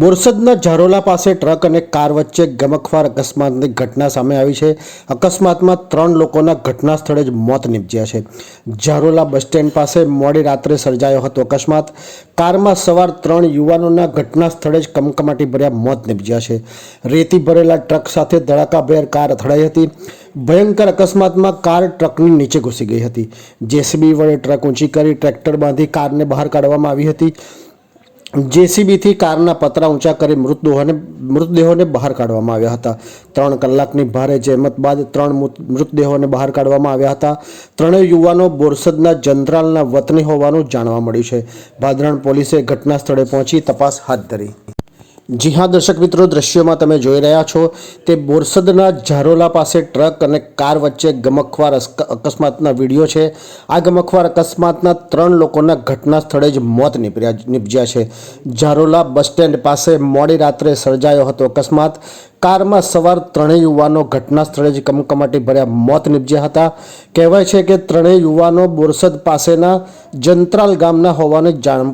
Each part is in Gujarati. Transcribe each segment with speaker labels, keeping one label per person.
Speaker 1: બોરસદના ઝારોલા પાસે ટ્રક અને કાર વચ્ચે ગમકવાર અકસ્માતની ઘટના સામે આવી છે. અકસ્માતમાં ત્રણ લોકોના ઘટના સ્થળે જ મોત નીપજ્યા છે. ઝારોલા બસ સ્ટેન્ડ પાસે મોડી રાત્રે સર્જાયો હતો અકસ્માત. કારમાં સવાર ત્રણ યુવાનોના ઘટના સ્થળે જ કમકમાટી ભર્યા મોત નીપજ્યા છે. રેતી ભરેલા ટ્રક સાથે ધડાકાભેર કાર અથડાઈ હતી. ભયંકર અકસ્માતમાં કાર ટ્રકની નીચે ઘૂસી ગઈ હતી. જેસીબી વડે ટ્રક ઊંચી કરી ટ્રેક્ટર બાંધી કારને બહાર કાઢવામાં આવી હતી. જેસીબીથી કારના પતરા ઊંચા કરી મૃતદેહોને મૃતદેહોને બહાર કાઢવામાં આવ્યા હતા. ત્રણ કલાકની ભારે જહેમત બાદ ત્રણ મૃત- મૃતદેહોને બહાર કાઢવામાં આવ્યા હતા. ત્રણેય યુવાનો બોરસદના જંત્રાલના વતની હોવાનું જાણવા મળ્યું છે. ભાદરણ પોલીસે ઘટના સ્થળે પહોંચી તપાસ હાથ ધરી. જી હા, દર્શક મિત્રો, દ્રશ્યોમાં તમે જોઈ રહ્યા છો તે બોરસદના ઝારોલા પાસે ટ્રક અને કાર વચ્ચે ગમખવાર અકસ્માતના વીડિયો છે. આ ગમખવાર અકસ્માતના ત્રણ લોકોના ઘટના સ્થળે જ મોત નીપજ્યા છે. ઝારોલા બસ સ્ટેન્ડ પાસે મોડી રાત્રે સર્જાયો હતો અકસ્માત. કારમાં સવાર ત્રણેય યુવાનો ઘટના સ્થળે જ કમકમાટી ભર્યા મોત નીપજ્યા હતા. કહેવાય છે કે ત્રણેય યુવાનો બોરસદ પાસેના જંત્રાલ ગામના હોવાની જાણ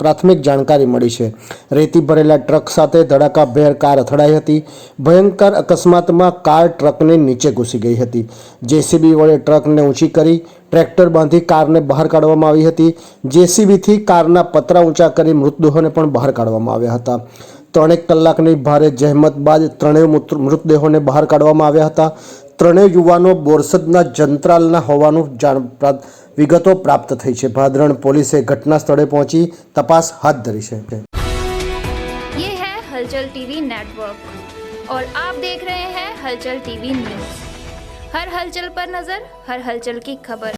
Speaker 1: પ્રાથમિક જાણકારી મળી છે. રેતી ભરેલા ટ્રક સાથે ધડાકાભેર કાર અથડાઈ હતી. ભયંકર અકસ્માતમાં કાર ટ્રકની નીચે ઘૂસી ગઈ હતી. જેસીબી વડે ટ્રકને ઊંચી કરી ટ્રેક્ટર બાંધી કારને બહાર કાઢવામાં આવી હતી. જેસીબીથી કારના પતરા ઊંચા કરી મૃતદેહોને પણ બહાર કાઢવામાં આવ્યા હતા. ત્રણેક કલાકની ભારે જહેમત બાદ ત્રણેય મૃત- મૃતદેહોને બહાર કાઢવામાં આવ્યા હતા ત્રણેય યુવાનો બોરસદના જંત્રાલના હોવાનું જાણ પ્રા- વિગતો પ્રાપ્ત થઈ છે ભાદરણ પોલીસે ઘટના સ્થળે પહોંચી તપાસ હાથ ધરી છે
Speaker 2: ये है हलचल टीवी नेटवर्क और आप देख रहे हैं हलचल टीवी न्यूज हर हलचल पर नजर हर हलचल की खबर